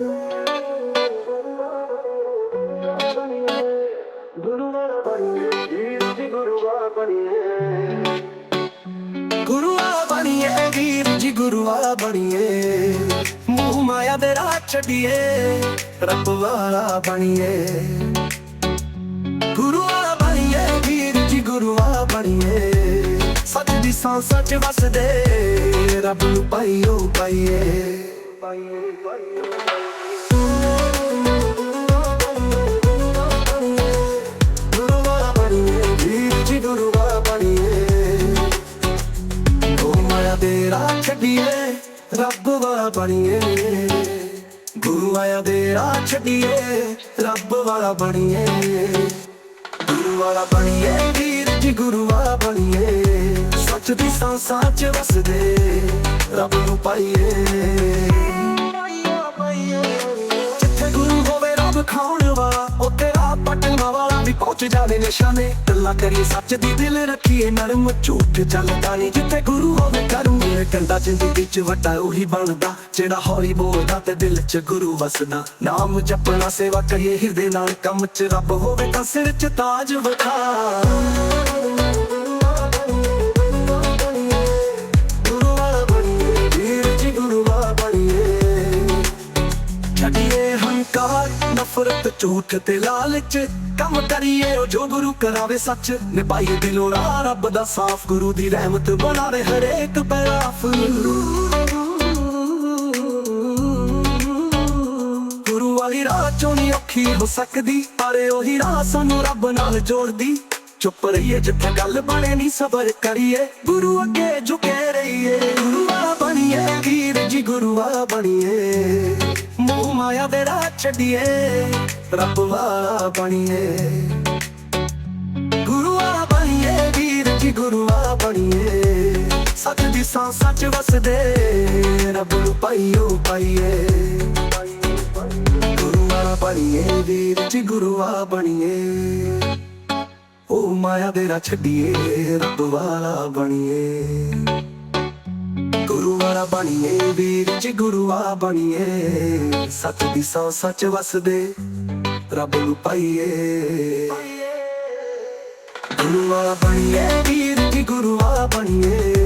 ਗੁਰੂਆ ਬਣੀਏ ਵੀਰ ਜੀ ਗੁਰੂਆ ਬਣੀਏ। ਮੂੰਹ ਮਾਇਆ ਦੇ ਰਾਹ ਛੱਡੀਏ, ਰੱਬ ਵਾਲਾ ਬਣੀਏ। ਗੁਰੂਆ ਬਣੀਏ ਵੀਰ ਜੀ ਗੁਰੂਆ ਬਣੀਏ। ਸੱਚ ਦੀ ਸਾਂ ਸੱਚ ਵਸਦੇ, ਰੱਬ ਨੂੰ ਪਾਈਓ, ਪਾਈਏ। ਪਾਈਓ ਪਾਈਓ ਗੁਰੂਆ ਬਣੀਏ ਵੀਰ ਜੀ ਗੁਰੂਆ ਬਣੀਏ ਉਹ ਦੇ ਰਾਹ ਛੱਡੀਏ ਰੱਬ ਵਾਲਾ ਬਣੀਏ ਗੁਰੂ ਮਾਇਆ ਦੇ ਰਾਹ ਛੱਡੀਏ ਰੱਬ ਵਾਲਾ ਬਣੀਏ ਗੁਰੂ ਵਾਲਾ ਬਣੀਏ ਵੀਰ ਜੀ ਗੁਰੂ ਵਾਲਾ ਬਣੀਏ ਸੱਚ ਦੀ ਸਾਂਸਾਂ ਚ ਵਸਦੇ ਰੱਬ ਨੂੰ ਪਾਈਏ ਜਿੱਥੇ ਗੁਰੂ ਹੋਵੇ ਰੱਬ ਖਾਉਣ ਵਾਲਾ, ਉੱਥੇ ਆ ਪਟਨਾ ਵਾਲਾ ਵੀ ਪਹੁੰਚ ਜਾਵੇ ਨਿਸ਼ਾਨੇ। ਗੱਲਾਂ ਕਰੀਏ ਸੱਚ ਦੀ ਦਿਲ ਰੱਖੀਏ, ਨਰਮ ਝੂਠ ਚੱਲਦਾ ਨਹੀਂ ਜਿੱਥੇ ਗੁਰੂ ਹੋਵੇ ਕਰਮ ਕੰਦਾ ਜ਼ਿੰਦਗੀ ਚ ਵੱਡਾ ਉਹੀ ਬਣਦਾ। ਜਿਹੜਾ ਹੌਲੀ ਬੋਲਦਾ ਤੇ ਦਿਲ ਚ ਗੁਰੂ ਵਸਦਾ। ਨਾਮ ਜਪਣਾ ਸੇਵਾ ਕਰੀਏ, ਹਿਰਦੇ ਨਾਲ ਕੰਮ ਚ ਰੱਬ ਹੋਵੇ ਤਾਂ ਸਿਰ ਚ ਤਾਜ ਵਖਾ। ਨਫ਼ਰਤ ਝੂਠ ਤੇ ਲਾਲਚ। ਕੰਮ ਕਰੀਏ ਉਹ ਜੋ ਗੁਰੂ ਕਰਾਵੇ ਸੱਚ। ਨਿਭਾਈਏ ਦਿਲੋਂ ਰਾਹ, ਰੱਬ ਦਾ ਸਾਫ਼। ਗੁਰੂ ਦੀ ਰਹਿਮਤ ਬਣਾਵੇ ਹਰੇਕ ਪੈਰਾਫ। ਗੁਰੂ ਵਾਲੀ ਰਾਹ ਚੋਂ ਨਹੀਂ ਔਖੀ ਹੋ ਸਕਦੀ, ਪਰ ਉਹੀ ਰਾਹ ਸਾਨੂੰ ਰੱਬ ਨਾਲ ਜੋੜਦੀ। ਚੁੱਪ ਰਹੀਏ, ਜਿੱਥੇ ਗੱਲ ਬਣੇ ਨਹੀਂ, ਸਬਰ ਕਰੀਏ। ਗੁਰੂ ਅੱਗੇ ਝੁਕੇ ਰਹੀਏ। ਗੁਰੂ ਆ ਬਣੀਏ ਵੀਰ ਜੀ ਗੁਰੂਆ ਬਣੀਏ। ਮਾਇਆ ਦੇ ਛੱਡੀਏ, ਰੱਬ ਵਾਲਾ ਬਣੀਏ। ਗੁਰੂਆ ਬਣੀਏ, ਵੀਰ ਜੀ ਗੁਰੂਆ ਬਣੀਏ। ਸੱਚ ਦੀ ਸਾਂ ਸੱਚ ਵਸਦੇ, ਰੱਬ ਨੂੰ ਪਾਈਓ ਪਾਈਏ। ਗੁਰੂਆ ਬਣੀਏ, ਵੀਰ ਜੀ ਗੁਰੂਆ ਬਣੀਏ। ਉਹ ਮਾਇਆ ਦੇ ਛੱਡੀਏ, ਰੱਬ ਵਾਲਾ ਬਣੀਏ। ਵਾਲਾ ਬਣੀਏ, ਵੀਰ ਜੀ ਗੁਰੂਆ ਬਣੀਏ। ਸੱਚ ਦੀ ਸੌ ਸੱਚ ਵਸਦੇ, ਰੱਬ ਨੂੰ ਪਾਈਏ। ਗੁਰੂ ਵਾਲਾ ਬਣੀਏ, ਵੀਰ ਜੀ ਗੁਰੂਆ ਬਣੀਏ।